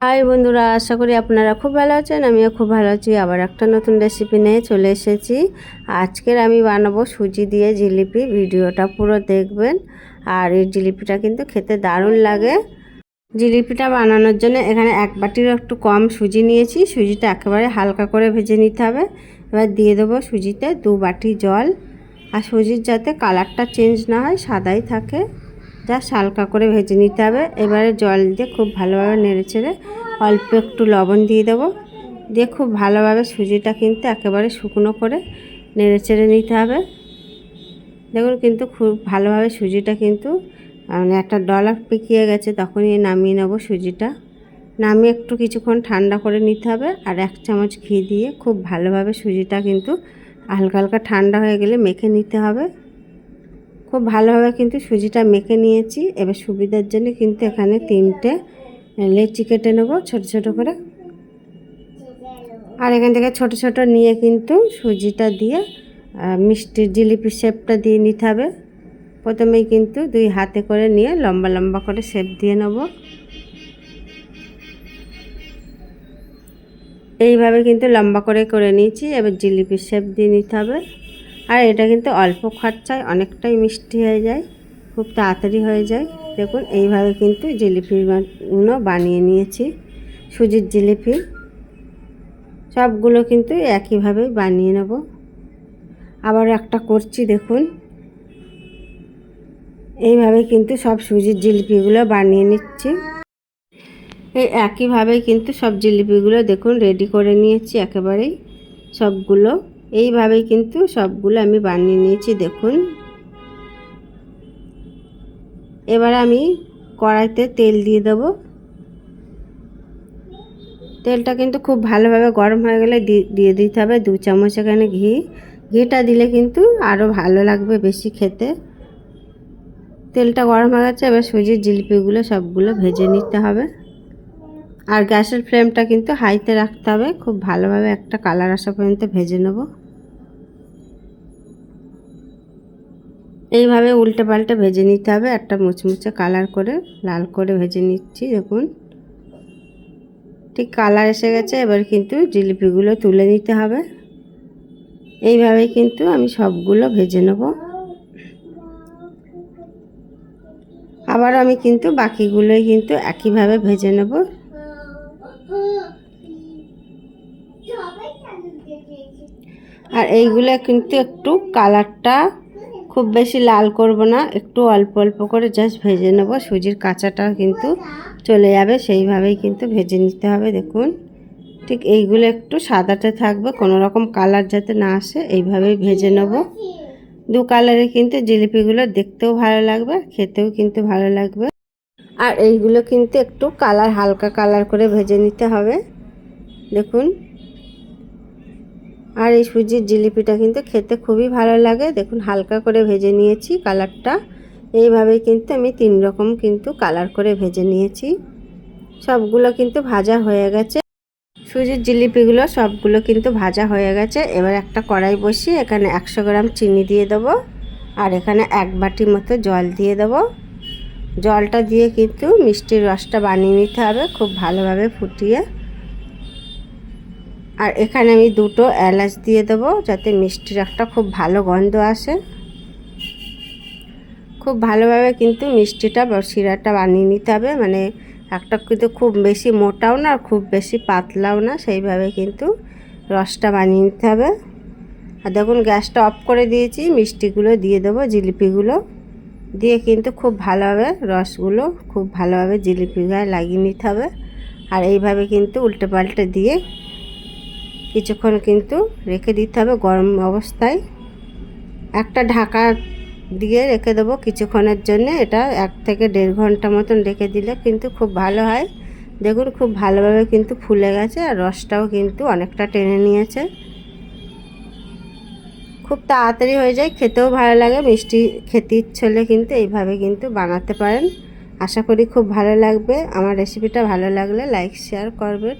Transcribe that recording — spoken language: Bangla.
হাই বন্ধুরা, আশা করি আপনারা খুব ভালো আছেন, আমিও খুব ভালো আছি। আবার একটা নতুন রেসিপি নিয়ে চলে এসেছি। আজকের আমি বানাবো সুজি দিয়ে জিলিপি, ভিডিওটা পুরো দেখবেন। আর এই জিলিপিটা কিন্তু খেতে দারুণ লাগে। জিলিপিটা বানানোর জন্য এখানে এক বাটির একটু কম সুজি নিয়েছি। সুজিটা একেবারে হালকা করে ভেজে নিতে হবে। এবার দিয়ে দেবো সুজিতে দু বাটি জল। আর সুজির যাতে কালারটা চেঞ্জ না হয়, সাদাই থাকে। জাস্ট হালকা করে ভেজে নিতে হবে। এবারে জল দিয়ে খুব ভালোভাবে নেড়ে চেড়ে অল্প একটু লবণ দিয়ে দেবো। দিয়ে খুব ভালোভাবে সুজিটা কিন্তু একেবারে শুকনো করে নেড়ে চেড়ে নিতে হবে। দেখুন কিন্তু খুব ভালোভাবে সুজিটা কিন্তু মানে একটা ডলার পেকিয়ে গেছে, তখনই নামিয়ে নেব সুজিটা। নামিয়ে একটু কিছুক্ষণ ঠান্ডা করে নিতে হবে আর এক চামচ ঘি দিয়ে খুব ভালোভাবে সুজিটা কিন্তু হালকা হালকা ঠান্ডা হয়ে গেলে মেখে নিতে হবে। খুব ভালোভাবে কিন্তু সুজিটা মেখে নিয়েছি। এবার সুবিধার জন্য কিন্তু এখানে তিনটে লেচি কেটে নেব, ছোট ছোট করে। আর এখান থেকে ছোট ছোট নিয়ে কিন্তু সুজিটা দিয়ে মিষ্টির জিলিপি শেপটা দিয়ে নিতে হবে। প্রথমেই কিন্তু দুই হাতে করে নিয়ে লম্বা লম্বা করে শেপ দিয়ে নেব। এইভাবে কিন্তু লম্বা করে করে নিয়েছি। এবার জিলিপি শেপ দিয়ে নিতে হবে। আর এটা কিন্তু অল্প খরচায় অনেকটাই মিষ্টি হয়ে যায়, খুব তাড়াতাড়ি হয়ে যায়। দেখুন, এইভাবে কিন্তু জিলিপিগুলো বানিয়ে নিয়েছি, সুজির জিলিপি। সবগুলো কিন্তু একইভাবে বানিয়ে নেব। আবার একটা করছি, দেখুন। এইভাবে কিন্তু সব সুজির জিলিপিগুলো বানিয়ে নিচ্ছি। এই একইভাবে কিন্তু সব জিলিপিগুলো, দেখুন রেডি করে নিয়েছি একেবারেই। সবগুলো এইভাবেই কিন্তু সবগুলো আমি বানিয়ে নিয়েছি, দেখুন। এবার আমি কড়াইতে তেল দিয়ে দেব। তেলটা কিন্তু খুব ভালোভাবে গরম হয়ে গেলে দিয়ে দিতে হবে দু চামচ এখানে ঘি। ঘিটা দিলে কিন্তু আরও ভালো লাগবে বেশি খেতে। তেলটা গরম হয়ে গেছে, এবার সুজির জিলিপিগুলো সবগুলো ভেজে নিতে হবে। আর গ্যাসের ফ্লেমটা কিন্তু হাইতে রাখতে হবে, খুব ভালোভাবে একটা কালার আসা পর্যন্ত ভেজে নেব। এইভাবে উল্টে পাল্টে ভেজে নিতে হবে। একটা মুচমুচে কালার করে লাল করে ভেজে নিচ্ছি, দেখুন। ঠিক কালার এসে গেছে, এবার কিন্তু জিলিপিগুলো তুলে নিতে হবে। এইভাবে কিন্তু আমি সবগুলো ভেজে নেব। আবার আমি কিন্তু বাকিগুলোই কিন্তু একইভাবে ভেজে নেব। আর এইগুলো কিন্তু একটু কালারটা খুব বেশি লাল করব না, একটু অল্প অল্প করে জাস্ট ভেজে নেব। সুজির কাঁচাটা কিন্তু চলে যাবে, সেইভাবেই কিন্তু ভেজে নিতে হবে, দেখুন। ঠিক এইগুলো একটু সাদাতে থাকবে, কোনো রকম কালার যাতে না আসে, এইভাবেই ভেজে নেব। দু কালারে কিন্তু জিলিপিগুলো দেখতেও ভালো লাগবে খেতেও কিন্তু ভালো লাগবে। আর এইগুলো কিন্তু একটু কালার হালকা কালার করে ভেজে নিতে হবে। দেখুন আর এই সুজির জিলিপিটা কিন্তু খেতে খুবই ভালো লাগে। দেখুন, হালকা করে ভেজে নিয়েছি কালারটা। এইভাবে কিন্তু আমি তিন রকম কিন্তু কালার করে ভেজে নিয়েছি। সবগুলো কিন্তু ভাজা হয়ে গেছে। সুজির জিলিপিগুলো সবগুলো কিন্তু ভাজা হয়ে গেছে। এবার একটা কড়াই বসিয়ে এখানে একশো গ্রাম চিনি দিয়ে দেবো। আর এখানে এক বাটি মতো জল দিয়ে দেবো। জলটা দিয়ে কিন্তু মিষ্টির রসটা বানিয়ে নিতে হবে খুব ভালোভাবে ফুটিয়ে। আর এখানে আমি দুটো এলাচ দিয়ে দেবো যাতে মিষ্টির একটা খুব ভালো গন্ধ আসে। খুব ভালোভাবে কিন্তু মিষ্টিটা বা শিরাটা বানিয়ে নিতে হবে। মানে একটা কিন্তু খুব বেশি মোটাও না, আর খুব বেশি পাতলাও না, সেইভাবে কিন্তু রসটা বানিয়ে নিতে হবে। আর দেখুন, গ্যাসটা অফ করে দিয়েছি, মিষ্টিগুলো দিয়ে দেবো, জিলিপিগুলো। দিয়ে কিন্তু খুব ভালোভাবে রসগুলো খুব ভালোভাবে জিলিপি গায়ে লাগিয়ে নিতে হবে। আর এইভাবে কিন্তু উল্টে পাল্টে দিয়ে কিছুক্ষণ কিন্তু রেখে দিতে হবে গরম অবস্থায়। একটা ঢাকা দিয়ে রেখে দেবো কিছুক্ষণের জন্য। এটা এক থেকে দেড় ঘণ্টা মতন রেখে দিলে কিন্তু খুব ভালো হয়। দেখুন, খুব ভালোভাবে কিন্তু ফুলে গেছে আর রসটাও কিন্তু অনেকটা টেনে নিয়েছে। খুব তাড়াতাড়ি হয়ে যায়, খেতেও ভালো লাগে। মিষ্টি খেতে ইচ্ছে হলে কিন্তু এইভাবে কিন্তু বানাতে পারেন। আশা করি খুব ভালো লাগবে। আমার রেসিপিটা ভালো লাগলে লাইক শেয়ার করবেন।